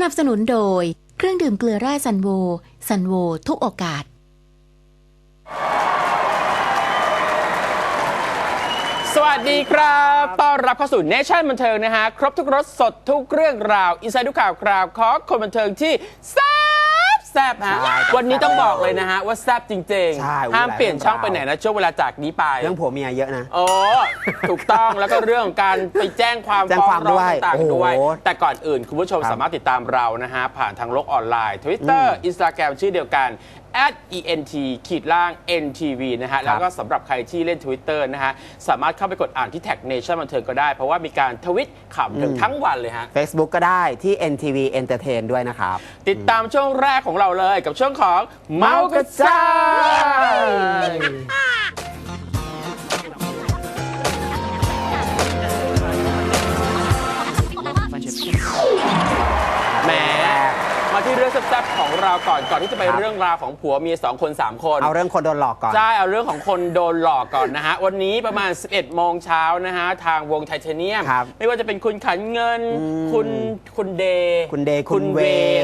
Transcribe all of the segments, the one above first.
สนับสนุนโดย เครื่องดื่มเกลือแร่ซันโวซันโวทุกโอกาส สวัสดีครับ ต้อนรับเข้าสู่เนชั่นบันเทิงนะฮะ ครบทุกรสสดทุกเรื่องราว อินไซด์ทุกข่าวคราว ของคนบันเทิงที่แซ่ แซ่บฮะใช่ครับวันนี้ต้องบอกเลยนะฮะว่าแซ่บจริงใช่ๆห้ามเปลี่ยนช่องไปไหนนะช่วงเวลาจากนี้ไป เรื่องผัวเมียเยอะนะ โอ้ถูกต้อง แล้วก็เรื่องของการไปแจ้งความแจ้งฟ้องความร้องด้วยต่างๆด้วย โอ้โหแต่ก่อนอื่น คุณผู้ชมครับสามารถติดตามเรานะฮะ ผ่านทางโลกออนไลน์ Twitter Instagram ชื่อเดียวกัน @ent ขีดล่าง ntv นะฮะ แล้วก็สำหรับใครที่เล่น Twitter นะฮะ สามารถเข้าไปกดอ่านที่แท็ก Nation บันเทิงก็ได้ เพราะว่ามีการทวิตขำกันทั้งวันเลยฮะ Facebook ก็ได้ที่ NTV Entertain ด้วยนะครับ ติดตามช่วงแรกของเราเลยกับช่วงของเมากระจาย ซ่บๆของเราก่อนก่อนที่จะไปครับ เรื่องราวของผัวเมียสองคนสามคน เอาเรื่องคนโดนหลอกก่อน ใช่ เอาเรื่องของคนโดนหลอกก่อนนะฮะ วันนี้ประมาณ 11 โมงเช้านะฮะ ทางวงไทเทเนียม ครับไม่ว่าจะเป็นคุณขันเงิน อืมคุณคุณเดย์คุณเดย์คุณเว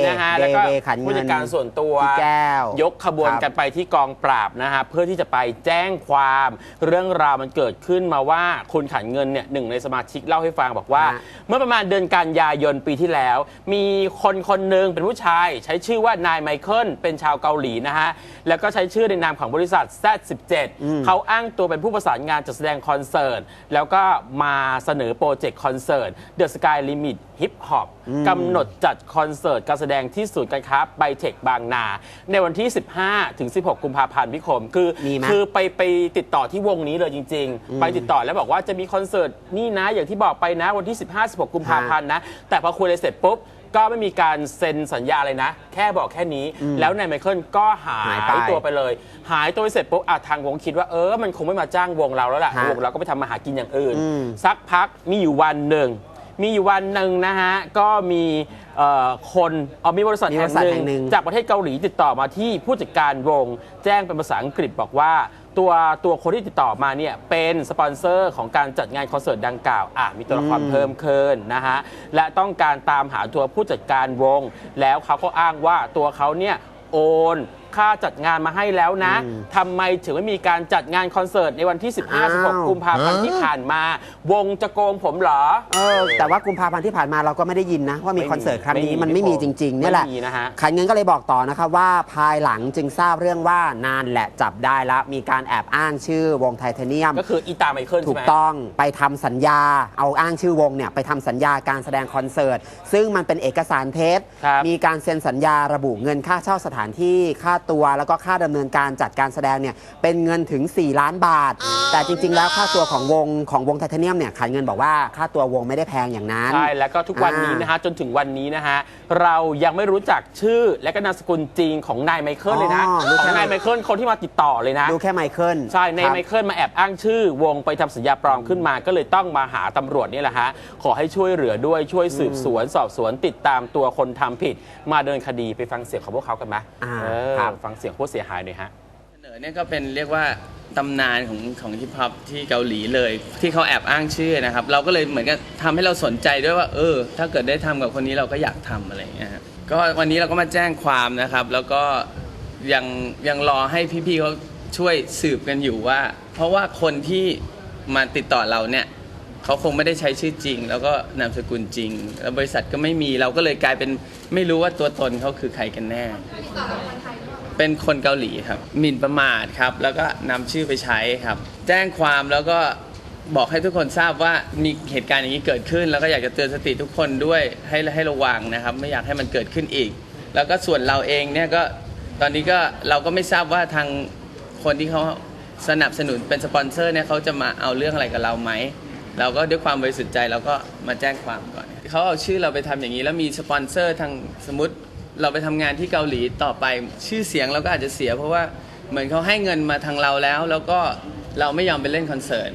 นะฮะ เดย์แล้วก็เวขันเงินผู้จัดการส่วนตัว พี่แก้วยกขบวนครับ กันไปที่กองปราบนะฮะ เพื่อที่จะไปแจ้งความ เรื่องราวมันเกิดขึ้นมาว่าคุณขันเงินเนี่ยหนึ่งในสมาชิกเล่าให้ฟังบอกว่าฮะเมื่อประมาณเดือนกันยายนปีที่แล้ว มีคนคนหนึ่งเป็นผู้ชายใช้ชื่อว่านายไมเคิลเป็นชาวเกาหลีนะฮะ แล้วก็ใช้ชื่อในนามของบริษัท Z17 เขาอ้างตัวเป็นผู้ประสานงานจัดแสดงคอนเสิร์ต แล้วก็มาเสนอโปรเจกต์คอนเสิร์ต The Sky Limit Hip Hop กำหนดจัดคอนเสิร์ตการแสดงที่ศูนย์การค้าไบเทคบางนา ในวันที่ 15 ถึง 16 กุมภาพันธ์พิคม คือมีไหม คือไปไปติดต่อที่วงนี้เลยจริง ๆ ไปติดต่อแล้วบอกว่าจะมีคอนเสิร์ตนี่นะอย่างที่บอกไปนะวันที่ 15-16 กุมภาพันธ์นะ แต่พอคุยอะไรเสร็จปุ๊บ ก็ไม่มีการเซ็นสัญญาอะไรนะ แค่บอกแค่นี้ แล้วนายไมเคิลก็หาหายยไปตัวไปเลย หายตัวไปเสร็จปุ๊บอะทางวงคิดว่าเออมันคงไม่มาจ้างวงเราแล้วล่ะฮะวงเราก็ไปทำมาหากินอย่างอื่น อืม สักพักมีอยู่วันหนึ่ง มีอยู่วันหนึ่งนะฮะ ก็มีเอ่อคนเอามีบริษัทมีแห่บงริษัทหนึ่แห่งหนึ่งงจากประเทศเกาหลีติดต่อมาที่ผู้จัดการวง แจ้งเป็นภาษาอังกฤษบอกว่า ตัวตัวคนที่ติดต่อมาเนี่ยเป็นสปอนเซอร์ของการจัดงานคอนเสิร์ตดังกล่าวอะมีตัวละครเพิ่มขึ้นนะฮะและต้องการตามหาตัวผู้จัดการวง แล้วเขาก็อ้างว่าตัวเขาเนี่ยโอน ค่าจัดงานมาให้แล้วนะทำไมถึงไม่มีการจัดงานคอนเสิร์ตในวันที่อ้าว15-16 กุมภาพันธ์ที่ผ่านมา วงจะโกงผมเหรอ เออแต่ว่ากุมภาพันธ์ที่ผ่านมาเราก็ไม่ได้ยินนะ ว่ามีไม่มีคอนเสิร์ตครั้งนี้ไม่มีมันไม่มีจริงๆเนี่ยแหละไม่มีนะฮะขันเงินก็เลยบอกต่อนะครับว่าภายหลังจึงทราบเรื่องว่านานแหละจับได้แล้วมีการแอบอ้างชื่อวงไทเทเนียม ก็คืออีตาไมเคิลถูใช่กไหมต้องไปทำสัญญา เอาอ้างชื่อวงเนี่ยไปทำสัญญาการแสดงคอนเสิร์ตซึ่งมันเป็นเอกสารเท็จครับมีการเซ็นสัญญาระบุเงินค่าเช่าสถานที่ค่าตัวแล้วก็ค่าดำเนินการจัดการแสดงเนี่ยเป็นเงินถึง 4 ล้านบาท แต่จริง ๆ แล้วค่าตัวของวงของวงไทเทเนียมเนี่ยขันเงินบอกว่าค่าตัววงไม่ได้แพงอย่างนั้น ใช่ แล้วก็ทุกวันนี้นะฮะ จนถึงวันนี้นะฮะ เรายังไม่รู้จักชื่อและก็นามสกุลจริงของนายไมเคิลเลยนะอ๋อรู้ขแค่องนายไมเคิลคนที่มาติดต่อเลยนะดูแค่ไมเคิลใช่ในครับไมเคิลมาแอบอ้างชื่อ วงไปทำสัญญาปลอมขึ้นมา ก็เลยต้องมาหาตำรวจนี่แหละฮะขอให้ช่วยเหลือด้วยช่วยสืบสวนสอบสวนติดตามตัวคนทำผิด มาเดินคดีไปฟังเสียงของพวกเขากันไหมอ่าเออครับฟังเสียงผู้เสียหายหน่อยฮะ เสนอเนี่ยก็เป็นเรียกว่าตำนานของของฮิปฮอปที่เกาหลีเลย ที่เขาแอบอ้างชื่อนะครับ เราก็เลยเหมือนกับทำให้เราสนใจด้วยว่า เออ ถ้าเกิดได้ทำกับคนนี้เราก็อยากทำอะไรอย่างเงี้ยฮะก็วันนี้เราก็มาแจ้งความนะครับ แล้วก็ยังยังรอให้พี่ๆเขาช่วยสืบกันอยู่ว่า เพราะว่าคนที่มาติดต่อเราเนี่ยเขาคงไม่ได้ใช้ชื่อจริง แล้วก็นามสกุลจริง แล้วบริษัทก็ไม่มีเราก็เลยกลายเป็นไม่รู้ว่าตัวตนเขาคือใครกันแน่เเป็นคนเกาหลีครับหมิ่นประมาทครับ แล้วก็นำชื่อไปใช้ครับ แจ้งความแล้วก็บอกให้ทุกคนทราบว่ามีเหตุการณ์อย่างนี้เกิดขึ้น แล้วก็อยากจะเตือนสติทุกคนด้วยให้ให้ระวังนะครับ ไม่อยากให้มันเกิดขึ้นอีก แล้วก็ส่วนเราเองเนี่ยก็ตอนนี้ก็เราก็ไม่ทราบว่าทางคนที่เขาสนับสนุนเป็นสปอนเซอร์เนี่ยเขาจะมาเอาเรื่องอะไรกับเราไหมเราก็ด้วยความบริสุทธิ์ใจเราก็มาแจ้งความก่อนเขาเอาชื่อเราไปทำอย่างนี้แล้วมีสปอนเซอร์ทางสมมติ เราไปทำงานที่เกาหลีต่อไปชื่อเสียงเราก็อาจจะเสีย เพราะว่าเหมือนเขาให้เงินมาทางเราแล้ว แล้วก็เราไม่ยอมไปเล่นคอนเสิร์ต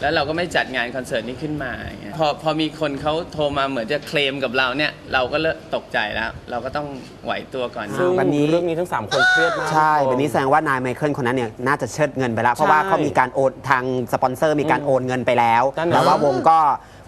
แล้วเราก็ไม่จัดงานคอนเสิร์ตนี้ขึ้นมาอย่างเงี้ยพอพอมีคนเขาโทรมาเหมือนจะเคลมกับเราเนี่ยเราก็เริ่มตกใจแล้ว เราก็ต้องไหวตัวก่อน ซึ่งวันนี้ เรื่องนี้ทั้งสามคนเครียดมากใช่แบบนี้แสดงว่านายไมเคิลคนนั้นเนี่ยน่าจะเชิดเงินไปแล้ว เพราะว่าเขามีการโอนทางสปอนเซอร์มีการโอนเงินไปแล้ว นั่นน่ะ แต่ว่าวงก็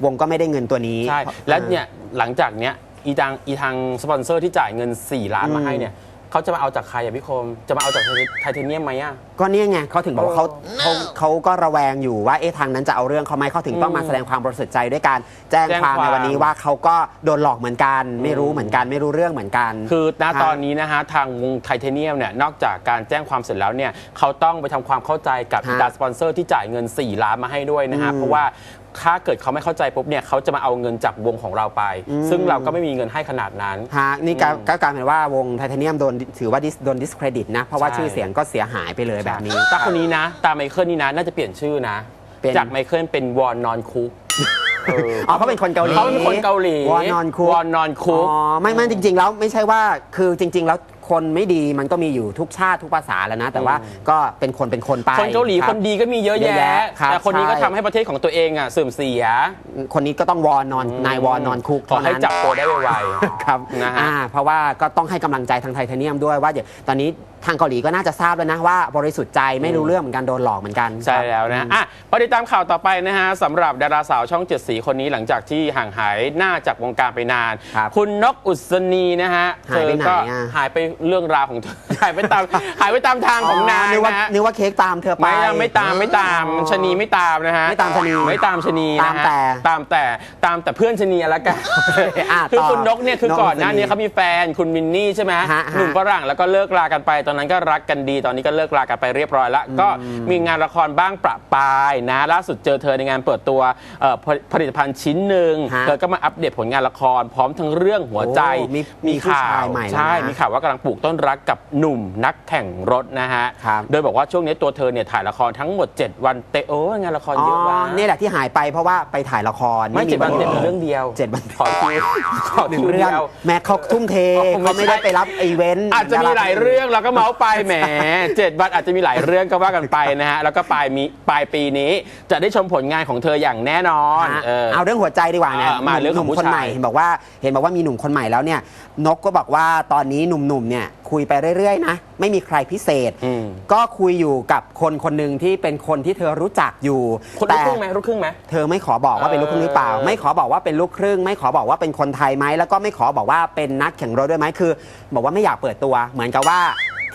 วงก็ไม่ได้เงินตัวนี้ใช่ แล้วเนี่ยหลังจากเนี้ย อีทางอีทางสปอนเซอร์ที่จ่ายเงิน 4 ล้านมาให้เนี่ยเขาจะมาเอาจากใครอะพี่คม จะมาเอาจากไทเทเนียมไหมอะก็เนี่ยไงเขาถึงบอกว่าเขาเออเขาเขาก็ระแวงอยู่ว่าเอ๊ะทางนั้นจะเอาเรื่องเขาไหมเขาถึงต้องมาแสดงความบริสุทธิ์ใจด้วยการแจ้งแจ้งความความในวันนี้ว่าเขาก็โดนหลอกเหมือนกัน ไม่รู้เหมือนกันไม่รู้เรื่องเหมือนกัน คือณฮะตอนนี้นะฮะทางวงไทเทเนียมเนี่ยนอกจากการแจ้งความเสร็จแล้วเนี่ยเขาต้องไปทำความเข้าใจกับฮะดาสปอนเซอร์ที่จ่ายเงิน 4 ล้านมาให้ด้วยนะฮะอืมเพราะว่า ถ้าเกิดเขาไม่เข้าใจปุ๊บเนี่ยเขาจะมาเอาเงินจากวงของเราไปอืมซึ่งเราก็ไม่มีเงินให้ขนาดนั้น ฮะนี่ก็อืมก็กลายเป็นว่าวงไทเทเนียมโดนถือว่า dis- โดน discredit นะ เพราะว่าใช่ ชื่อเสียงก็เสียหายไปเลยแบบนี้ ตาคนนี้นะ ตาไมเคิลนี่นะ น่าจะเปลี่ยนชื่อนะ เป็น จากไมเคิลเป็นวอนนอนคุกอ๋อเขาเป็นคนเกาหลีเขาเป็นคนเกาหลีวอนอนคุกวอนนอนคุก อ๋อไม่ไม่จริง ๆ แล้วไม่ใช่ว่าคือจริง ๆ แล้ว คนไม่ดีมันก็มีอยู่ทุกชาติทุกภาษาแล้วนะ แต่ว่าก็เป็นคนเป็นคนไปคนเกาหลีรับ คนดีก็มีเยอะเยอะแยะแยะครับแต่คนนี้ก็ใช่ ทำให้ประเทศของตัวเองอะเสื่อมเสียคนนี้ก็ต้องวอนนอนนายวอนนอนคุกขอให้เท่านั้น จับตัวได้ไว ครับนะฮะอ่าเพราะว่าก็ต้องให้กำลังใจทางไทเทเนียมด้วยว่าเดี๋ยวตอนนี้ทางเกาหลีก็น่าจะทราบแล้วนะว่าบริสุทธิ์ใจไม่รู้เรื่องเหมือนกันโดนหลอกเหมือนกันๆใช่แล้วนะอะพอติดตามข่าวต่อไปนะฮะสำหรับดาราสาวช่องเจ็ดสีคนนี้หลังจากที่ห่างหายหน้าจากวงการไปนาน ครับ คุณนกอุศนีนะฮะหายไปไหนเธอก็อะหายไปเรื่องราวของเธอ หายไปตามหายไปตามทางของนางนึกว่านะฮะนึกว่าเค้กตามเธอไป ไม่ตามไม่ตามไม่ตามอ๋อชะนีไม่ตามนะฮะไม่ตามชะนีไม่ตามชะนีนะฮะตามแต่ตามแต่ตามแต่เพื่อนชะนีละกันอะคือต่อคุณนกเนี่ยคือนกก่อนหน้าชะนีนี้เขามีแฟนคุณมินนี่ใช่ไหมฮะฮะ หนุ่มฝรั่งแล้วก็เลิกรากันไป ตอนนั้นก็รักกันดี ตอนนี้ก็เลิกรากันไปเรียบร้อยแล้วก็มีงานละครบ้างประปรายนะล่าสุดเจอเธอในงานเปิดตัวเอ่อผลิผลิตภัณฑ์ชิ้นหนึ่งฮะเธอก็มาอัปเดตผลงานละคร พร้อมทั้งเรื่องหัวใจโอ้มีมีผู้ชายใหม่แล้วนะ ใช่มีข่าวว่ากำลังปลูกต้นรักกับหนุ่มนักแข่งรถนะฮะ ครับ โดยบอกว่าช่วงนี้ตัวเธอเนี่ยถ่ายละครทั้งหมด 7 วันเตะโอ้งานละครอ๋อเยอะมากนี่แหละที่หายไปเพราะว่าไปถ่ายละครไม่เจ็ดวันเต็มเรื่องเดียวเจ็ดวันขอคิวขอหนึ่คิงวเรื่องเดียว แม้เขาทุ่มเทอ๋อไม่เขาไม่ได้ใช่ไปรับอีเวนต์อาจจะมีหลายเรื่องเราก็เมาส์ไปแหมเจ็ดวันอาจจะมีหลายเรื่องก็ว่ากันไปนะฮะ แล้วก็ปลายมีปลายปีนี้จะได้ชมผลงานของเธออย่างแน่นอนฮะเออ เอาเรื่องหัวใจดีกว่าเนี่ยเออมาเรื่องหของนุ่มผู้คนชาย ใหม่เห็นบอกว่าเห็นบอกว่ามีหนุ่มคนใหม่แล้วเนี่ยนกก็บอกว่าตอนนี้หนุ่มๆเนี่ยคุยไปเรื่อยๆนะไม่มีใครพิเศษ อืม ก็คุยอยู่กับคนคนหนึ่งที่เป็นคนที่เธอรู้จักอยู่คนลูกครึ่งไหมลูกครึ่งไหม เธอไม่ขอบอกว่าเป็นลูกครึ่งหรือเปล่า เออ ไม่ขอบอกว่าเป็นลูกครึ่ง ไม่ขอบอกว่าเป็นคนไทยไหมแล้วก็ไม่ขอบอกว่าเป็นนักแข่งรถด้วยไหมคือ บอกว่าไม่อยากเปิดตัว เหมือนกับว่า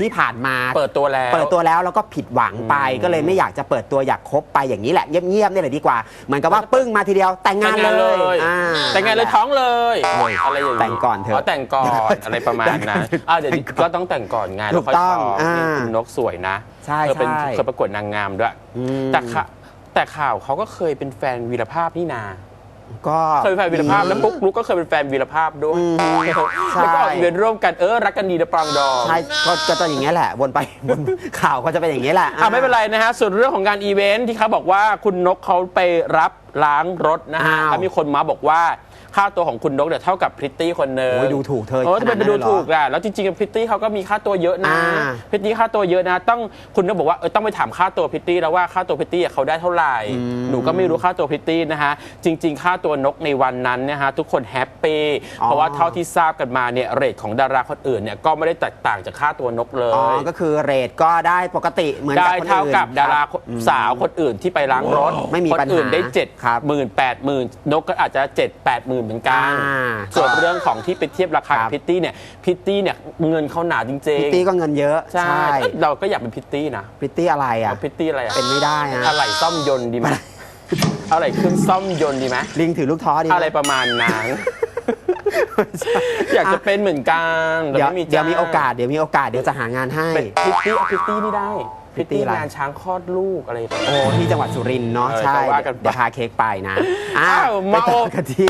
ที่ผ่านมา เปิดตัวแล้ว เปิดตัวแล้วแล้วก็ผิดหวังไปอืมก็เลยไม่อยากจะเปิดตัวอยากคบไปอย่างนี้แหละเงียบๆนี่แหละดีกว่าเหมือนกับว่าปึ้งมาทีเดียวแต่งงานเลยอ่าแต่งงานเลยท้องเลยอะไรอย่างนี้แต่งก่อนเถอะ แต่งก่อนอะไรประมาณนั้นอะเดี๋ยวนี้ก็ต้องแต่งก่อนไงแล้วค่อยถูกต้องท้องอ่านี่คุณนกสวยนะใช่เธอเป็นใช่ เคยประกวดนางงามด้วย อืม แต่ข่าแต่ข่าวเขาก็เคยเป็นแฟนวีรภาพนี่นา ก็เคยเป็นแฟนวีรภาพแล้วปุ๊กลุกก็เคยเป็นแฟนวีรภาพด้วยอืมใช่แล้วก็ออกอีเวนต์ร่วมกันเออรักกันดีนะปรองดองใช่ก็ก็จะอย่างนี้ยแหละ วนไปวนข่าวก็จะเป็นอย่างนี้ยแหละอะไม่เป็นไรนะฮะส่วนเรื่องของการอีเวนต์ที่เขาบอกว่าคุณนกเขาไปรับล้างรถนะฮะอ้าวแล้วมีคนมาบอกว่า ค่าตัวของคุณนกเนี่ยเท่ากับพริตตี้คนหนึ่งโอ้ยดูถูกเธอเออทำไมขนาดไปนั้นดูเลยเหรอถูกอะแล้วจริงๆพริตตี้เขาก็มีค่าตัวเยอะนะอ่า พริตตี้ค่าตัวเยอะนะ ต้องคุณนกบอกว่าเออต้องไปถามค่าตัวพริตตี้แล้วว่าค่าตัวพริตตี้เขาได้เท่าไหร่หนูก็ไม่รู้ค่าตัวพริตตี้นะฮะจริง ๆ ค่าตัวนกในวันนั้นนะฮะทุกคนแฮปปี้อ๋อเพราะว่าเท่าที่ทราบกันมาเนี่ยเรทของดาราคนอื่นเนี่ยก็ไม่ได้แตกต่างจากค่าตัวนกเลอ๋อยก็คือเรทก็ได้ปกติเหมือนกับได้คนเท่าอื่นกับดาราครับสาวคนอื่นที่ไปล้างรถไม่มีคนปัญหาอื่นได้เจ็ดครับหมื่นแปดหมื่นนกก็อาจจะเจ็ดแปดหมื่นเหมือนกันอ่าส่วนเรื่องของที่ไปเทียบราคาครักับ บพิตตี้เนี่ยพิตตี้เนี่ยเงินเขาหนาจริงพิตตี้ก็เงินเยอะๆใช่เอ้ยเราก็อยากเป็นพิตตี้นะพิตตี้อะไรอะเอาพิตตี้อะไรอะเป็นไม่ได้อะอะไรซ่อมยนต์ดีไหมอะไรเครื่องซ่อมยนต์ดีไหม ลิงถือลูกท้อดีไหมอะไรประมาณนั้น อยากจะเป็นเหมือนกันแต่เดี๋ยวไม่มีเดี๋ยวมีจ้างโอกาสเดี๋ยวมีโอกาสเดี๋ยวจะหางานให้ เป็นพิตตี้เอาพิตตี้นี่ได้ พิตพิตตี้ตี้อะไรงานช้างคลอดลูกอะไรประมาณโอ้นั้นที่จังหวัดสุรินทร์เนาะเออใช่ก็ว่ากันไปเดี๋ยวพาเค้กไปนะอ้าวไปมา ต่อโอกันที่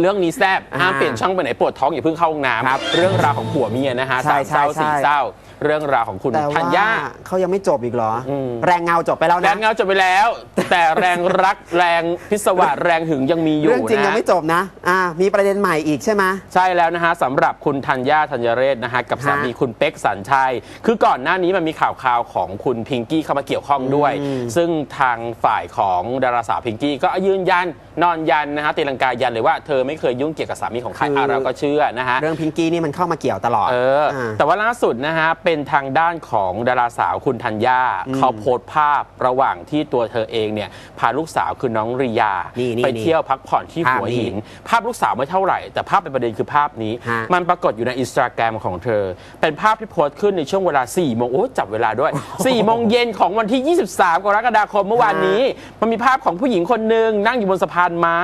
เรื่องนี้แซบห้ามอ่าเปลี่ยนช่องไปไหนปวดท้องอย่าเพิ่งเข้าห้องน้ครับำเรื่องราวของผัวเมียนะฮะใช่สามเศร้าใช่สี่ใช่เศร้า เรื่องราวของคุณแต่ธัว่าญญา เขายังไม่จบอีกเหรออม แรงเงาจบไปแล้วแรนะ งเงาจบไปแล้ว แต่แรงรักแรงพิศวาสแรงหึงยังมีอยู่เรื่องจริงนะยังไม่จบนะอ่ามีประเด็นใหม่อีกใช่ไหม ใช่แล้วนะฮะสำหรับคุณธัญญาธัญเรศนะฮะกับสามีฮะคุณเป๊กสัญชัย คือก่อนหน้านี้มันมีข่าวคราวของคุณพิงกี้เข้ามาเกี่ยวข้องด้วยอืมซึ่งทางฝ่ายของดาราสาวพิงกี้ก็ยืนยัน นอนยันนะฮะตีลังกายันเลยว่าเธอไม่เคยยุ่งเกี่ยวกับสามีของใครคืออ่อะเราก็เชื่อนะฮะ เรื่องพิงกี้นี่มันเข้ามาเกี่ยวตลอด เออาแต่ว่าล่าสุดนะฮะ เป็นทางด้านของดาราสาวคุณธัญญาเขาโพสต์ภาพระหว่างที่ตัวเธอเองเนี่ย พาลูกสาวคือน้องริยานี่นี่ไปเที่ยวพักผ่อนที่ภาพหัวนี้หิน ภาพลูกสาวไม่เท่าไหร่ แต่ภาพเป็นประเด็นคือภาพนี้ฮะมันปรากฏอยู่ในอินสตาแกรมของเธอ เป็นภาพที่โพสต์ขึ้นในช่วงเวลา4โมงโอ้จับเวลาด้วย4โมงเย็นของวันที่ 23 กรกฎาคมเมื่อวานนี้ มันมีภาพของผู้หญิงคนหนึ่งนั่งอยู่บนสะพานไม้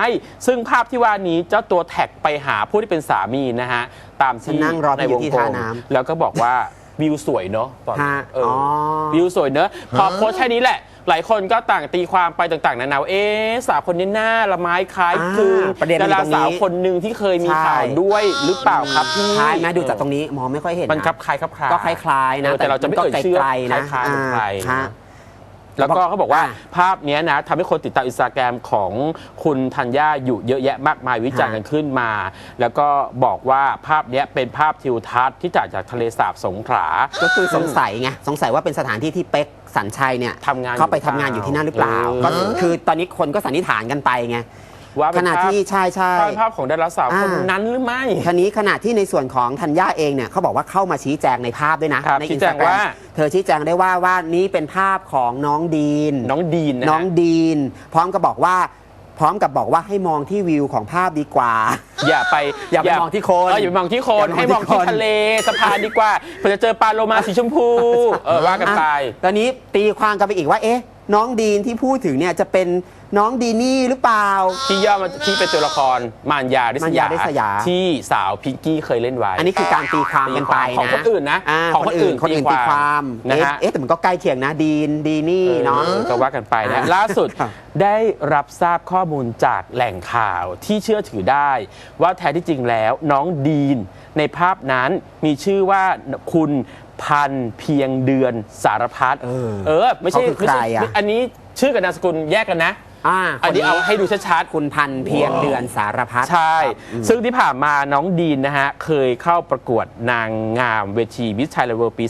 ซึ่งภาพที่ว่านี้เจ้าตัวแท็กไปหาผู้ที่เป็นสามีนะฮะ ตามฉันที่นั่งรอในพี่อวยู่งที่กลท่ามน้ำแล้วก็บอกว่าวิวสวยเนอะบอกฮะเออออ วิวสวยเนอะพอโพสต์แค่นี้แหละ หลายคนก็ต่างตีความไปต่างๆนานาว่าเอ๊ะสาวคนนี้หน้าละไม้คล้ายอ่าคลึงประเด็นมันดาอยู่ตรงนี้ราสาวคนหนึ่งที่เคยมีใช่ ข่าวด้วยหรือเปล่าครับพี่คล้ายไหมดูจากตรงนี้มองไม่ค่อยเห็นมันนะครับคล้ายครับคล้ายก็คล้ายๆนะเออแต่เราจะไม่เอ่ยชื่อไกลๆนะคล้ายๆกับใคร อ่าฮะ แล้วก็เขาบอกว่าอ่าภาพเนี้ยนะทำให้คนติดตามอินสตาแกรมของคุณธัญญาอยู่เยอะแยะมากมายวิจารณ์ฮะกันขึ้นมา แล้วก็บอกว่าภาพเนี้ยเป็นภาพทิวทัศน์ที่จากจากทะเลสาบสงขลา ก็คือสงสัยไงสงสัยว่าเป็นสถานที่ที่เป๊กสัญชัยเนี่ยทำงานอยู่เขาไปทำงานอยู่ที่นั่นหรือเปล่า เออ ก็คือตอนนี้คนก็สันนิษฐานกันไปไง ว่าขเป็นณะภาพที่ใช่ใช่ ภาพภาพของดาราสาวอ่า คนนั้นหรือไม่ ทีนี้ขณะที่ในส่วนของธัญญาเองเนี่ยเขาบอกว่าเข้ามาชี้แจงในภาพด้วยนะ ครับใน ชี้อินแจสงตาแกรมว่า เธอชี้แจงได้ว่าว่านี้เป็นภาพของน้องดีน น้องดีนนะฮะ น้องดีน พร้อมกับบอกว่า พร้อมกับบอกว่าให้มองที่วิวของภาพดีกว่า อย่าไปอย่าไปมองที่คนเอออย่าไปมองที่คนอย่าไปมองให้มองที่ที่คน ทะเลสะพานดีกว่าเพื่อจะเจอปลาโลมาสีชมพูเออว่ากันไป อะตอนนี้ตีความกันไปอีกว่า เอ๊ะ น้องดีนที่พูดถึงเนี่ยจะเป็น น้องดีนี่หรือเปล่า ที่ย่อมาที่เป็นตัวละครมารยาดิษมารยายาริษยา ที่สาวพิงกี้เคยเล่นไว้อันนี้คือการตีความกันไปของนะคนอื่นนะาของคนอื่นคนอื่นตีความนะเอ๊ะฮะเอ๊ะแต่มันก็ใกล้เคียงนะ ดีนดีนี่เนาะ ออก็ว่ากันไปนะอะล่าสุดครับได้รับทราบข้อมูลจากแหล่งข่าวที่เชื่อถือได้ ว่าแท้ที่จริงแล้วน้องดีนในภาพนั้นมีชื่อว่าคุณพันเพียงเดือนสารพัดเออเออไม่ใช่เขาคือไม่ใช่ใครอะอันนี้ชื่อกับนามสกุลแยกกันนะ อ่าอันนี้เอาให้ดูชัดๆคุณพันธุ์เพียงเดือนสารพัดใช่ครับซึ่งที่ผ่านมาน้องดีนนะฮะ เคยเข้าประกวดนางงามเวทีมิสไทยเลเวลปี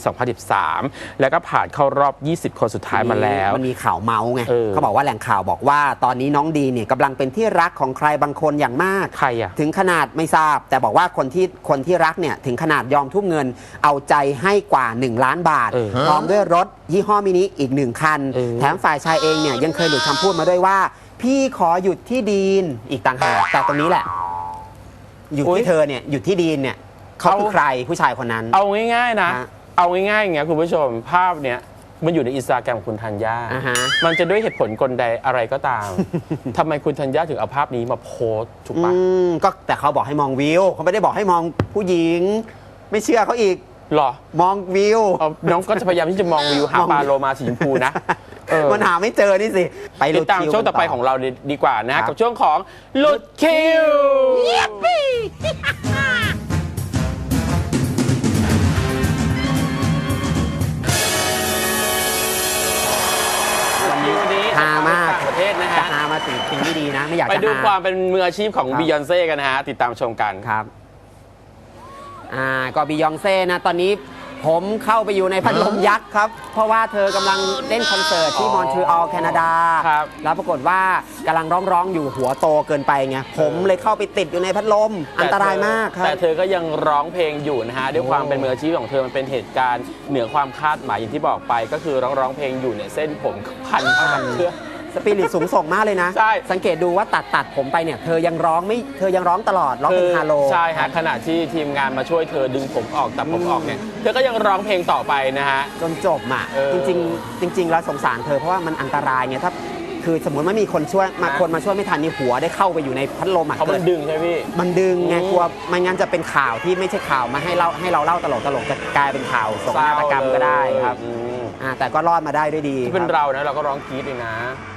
2013 แล้วก็ผ่านเข้ารอบ 20 คนสุดท้ายมาแล้ว มันมีข่าวเมาส์ไงเออเขาบอกว่าแหล่งข่าวบอกว่า ตอนนี้น้องดีเนี่ยกำลังเป็นที่รักของใครบางคนอย่างมาก ใครอะถึงขนาดไม่ทราบ แต่บอกว่าคนที่คนที่รักเนี่ยถึงขนาดยอมทุ่มเงิน เอาใจให้กว่า 1 ล้านบาท เออพร้อมด้วยรถยี่ห้อมินิอีกหนึ่งคัน เออ แถมฝ่ายชายเองเนี่ยยังเคยหลุดคำพูดมาด้วยว่า พี่ขอหยุดที่ดีนอีกต่างหากแต่ตรงนี้แหละ อยู่ที่เธอเนี่ยหยุดที่ดีนเนี่ยเขาคือใครผู้ชายคนนั้น เอาง่ายๆนะ ฮะเอาง่ายๆอย่างเงี้ยคุณผู้ชมภาพเนี้ยมันอยู่ในอินสตาแกรมของคุณธัญญาอ่าฮะ มันจะด้วยเหตุผลกลใดอะไรก็ตาม ทำไมคุณธัญญาถึงเอาภาพนี้มาโพสต์ถูกอืปะมก็แต่เขาบอกให้มองวิวเขาไม่ได้บอกให้มองผู้หญิง ไม่เชื่อเขาอีกหรอ มองวิว เอาน้องก็จะพยายามที่จะมองวิวหามองปลาโลมาสีชมพูนะเออ มันหาไม่เจอนี่สิ ไปติดตามคิช่วงต่อไปกันของเราดีดีกว่านะครัฮะบกับช่วงของหลุดคิววันนี้วันนี้ฮามากต่างประเทศนะจะฮะหามาถึงสิ่งที่ดีนะ ไม่อยากไปจะดูหาความเป็นมืออาชีพของครับบิยอนเซ่กันนะฮะ ติดตามชมกันครับ อ่าก็บียองเซ่นะ ตอนนี้ ผมเข้าไปอยู่ในพัดลมยักษ์ครับ เพราะว่าเธอกำลังเล่นคอนเสิร์ตที่อ๋อมอนทรีออลแคนาดา ครับ แล้วปรากฏว่ากำลังร้องร้องๆอยู่หัวโตเกินไปไงผมเลยเข้าไปติดอยู่ในพัดลม อันตรายมากครับ แต่เธอก็ยังร้องเพลงอยู่นะฮะ ด้วยความเป็นมืออาชีพของเธอมันเป็นเหตุการณ์เหนือความคาดหมายอย่างที่บอกไป ก็คือร้องร้องเพลงอยู่เนี่ยเส้นผมพันเข้ากับเชือก สปิริตสูงส่งมากเลยนะ ใช่ สังเกตดูว่าตัดตัดผมไปเนี่ย เธอยังร้องไม่เธอยังร้องตลอด ร้องเป็นฮาโล ใช่ฮะขณะที่ทีมงานมาช่วยเธอดึงผมออกตัดผมออกเนี่ยเธอก็ยังร้องเพลงต่อไปนะฮะ จนจบอะเออจริงๆ จริง ๆ แล้วสงสารเธอเพราะว่ามันอันตรายไงถ้าคือสมมติไม่มีคนช่วยมานะคนมาช่วยไม่ทันนี่หัวได้เข้าไปอยู่ในพัดลมอะเขามันกิดดึงใช่ไหมพี่ มันดึงไงอืมกลัวไม่งั้นจะเป็นข่าวที่ไม่ใช่ข่าวมาให้เราให้เราเล่าตลกตลกๆจะกลายเป็นข่าวโศกนาฏกรรมก็ได้ครับอืม อ่าแต่ก็รอดมาได้ด้วยดีที่เป็นครับเรานะเราก็ร้องกรี๊ดเลยนะ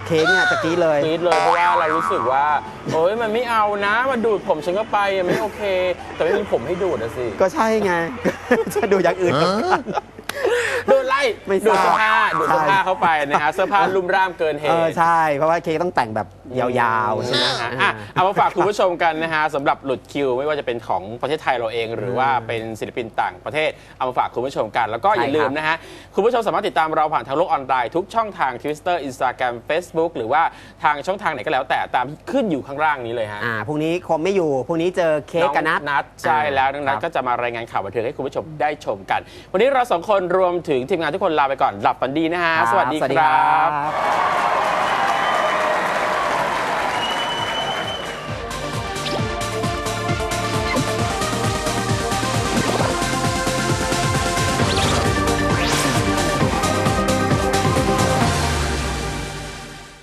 เค้กเนี่ยจะกรี้เลย กรี๊ดเลยเพราะว่าเรารู้สึกว่าโอ้ยมันไม่เอานะมาดูดผมฉันก็ไปอะไม่โอเค แต่ไม่มีผมให้ดูดอะสิ ก็ใช่ไง จะดูอย่างอื่นก็ได้ดูดไล่ไม่ทดูดราบเสื้อผ้าดูดเสื้อผ้าใช่ เข้าไปนะฮะเสื้อผ้าลุ่มร่ามเกินเหเออตุใช่ เพราะว่าเค้กต้องแต่งแบบ ยาวๆใช่ไหมนะฮะอะเอามาฝากคุณผู้ชมกันนะฮะสำหรับหลุดคิว ไม่ว่าจะเป็นของประเทศไทยเราเอง หรือว่าเป็นศิลปินต่างประเทศเอามาฝากคุณผู้ชมกัน แล้วก็อย่าลืมนะฮะคุณผู้ชมสามารถติดตามเราผ่านทางโลกออนไลน์ทุกช่องทาง Twitter Instagram Facebook หรือว่าทางช่องทางไหนก็แล้วแต่ตามที่ขึ้นอยู่ข้างล่างนี้เลยฮะอ่าพรุ่งนี้คมไม่อยู่พรุ่งนี้เจอเค้กกับนัด นัดใช่แล้วน้องนัดครับ ก็จะมารายงานข่าวบันเทิงให้คุณผู้ชมได้ชมกัน วันนี้เราสองคนรวมถึงทีมงานทุกคนลาไปก่อนหลับฝันดีนะฮะสวัสดีสวัสดีคครัรับ บ